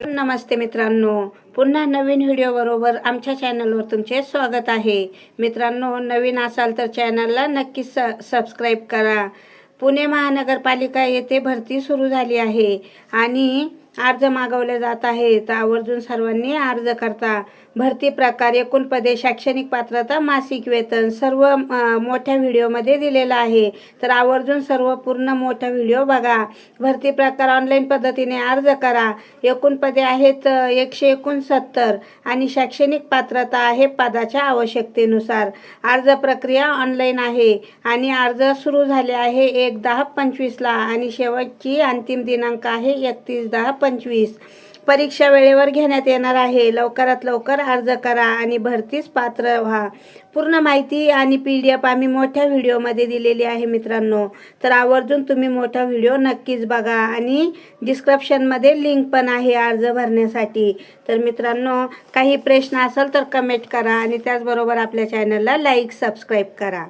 नमस्ते मित्रांनो. पुन्हा नवीन व्हिडिओबरोबर आमच्या चॅनलवर तुमचे स्वागत आहे. मित्रांनो नवीन असाल तर चॅनलला नक्की स सबस्क्राईब करा. पुणे महानगरपालिका येथे भरती सुरू झाली आहे. आणि अर्ज मागवले जात आहे तर आवर्जून सर्वांनी अर्ज करता. भरती प्रकार एकूण पदे शैक्षणिक पात्रता मासिक वेतन सर्व मोठ्या व्हिडिओमध्ये दिलेलं आहे. तर आवर्जून सर्व पूर्ण मोठा व्हिडिओ बघा. भरती प्रकार ऑनलाईन पद्धतीने अर्ज करा. एकूण पदे आहेत एकशे एकोणसत्तर आणि शैक्षणिक पात्रता आहे पदाच्या आवश्यकतेनुसार. अर्ज प्रक्रिया ऑनलाईन आहे आणि अर्ज सुरू झाले आहे एक दहा पंचवीसला आणि शेवटची अंतिम दिनांक आहे एकतीस दहा पंचवीस. परीक्षा वेळेवर घेण्यात येणार आहे. लवकरात लवकर अर्ज करा आणि भरतीस पात्र व्हा. पूर्ण माहिती आणि पी डी एफ आम्ही मोठ्या व्हिडिओमध्ये दिलेली आहे मित्रांनो. तर आवर्जून तुम्ही मोठा व्हिडिओ नक्कीच बघा आणि डिस्क्रिप्शनमध्ये लिंक पण आहे अर्ज भरण्यासाठी. तर मित्रांनो काही प्रश्न असेल तर कमेंट करा आणि त्याचबरोबर आपल्या चॅनलला लाईक सबस्क्राईब करा.